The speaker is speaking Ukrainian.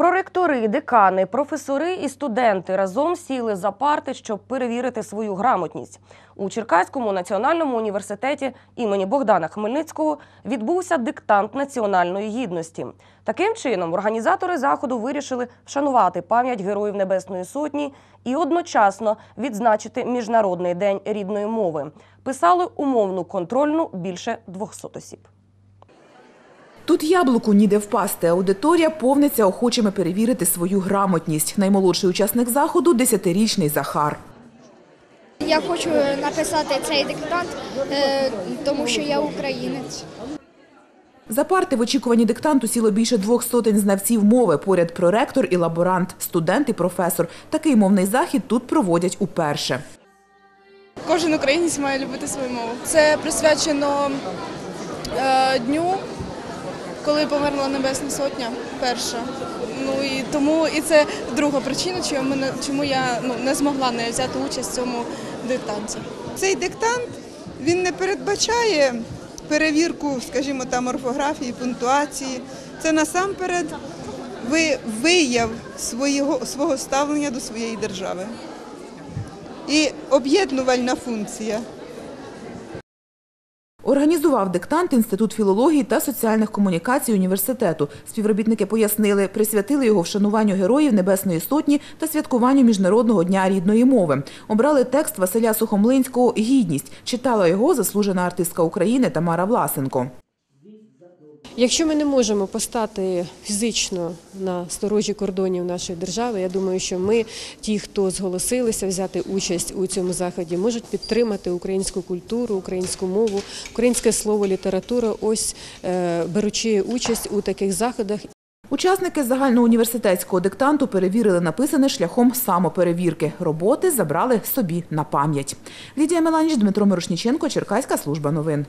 Проректори, декани, професори і студенти разом сіли за парти, щоб перевірити свою грамотність. У Черкаському національному університеті імені Богдана Хмельницького відбувся диктант національної гідності. Таким чином, організатори заходу вирішили вшанувати пам'ять героїв Небесної Сотні і одночасно відзначити Міжнародний день рідної мови. Писали умовну контрольну більше 200 осіб. Тут яблуку ніде впасти. Аудиторія повниться охочими перевірити свою грамотність. Наймолодший учасник заходу – десятирічний Захар. Я хочу написати цей диктант, е, тому що я українець. За парти в очікуванні диктанту сіло більше двох сотень знавців мови. Поряд проректор і лаборант, студент і професор. Такий мовний захід тут проводять уперше. Кожен українець має любити свою мову. Це присвячено е, дню, коли померла Небесна Сотня, перша. Ну і тому і це друга причина, чому, мене, чому я ну, не змогла не взяти участь в цьому диктанті. Цей диктант він не передбачає перевірку, скажімо, там орфографії, пунктуації. Це насамперед ви- вияв свого, свого ставлення до своєї держави. І об'єднувальна функція. Організував диктант Інститут філології та соціальних комунікацій університету. Співробітники пояснили, присвятили його вшануванню героїв Небесної Сотні та святкуванню Міжнародного дня рідної мови. Обрали текст Василя Сухомлинського «Гідність». Читала його заслужена артистка України Тамара Власенко. Якщо ми не можемо постати фізично на сторожі кордонів нашої держави, я думаю, що ми, ті, хто зголосилися взяти участь у цьому заході, можуть підтримати українську культуру, українську мову, українське слово, літературу, ось е, беручи участь у таких заходах Учасники загальноуніверситетського диктанту перевірили написане шляхом самоперевірки. Роботи забрали собі на пам'ять. Лідія Меланіч, Дмитро Мирошніченко, Черкаська служба новин.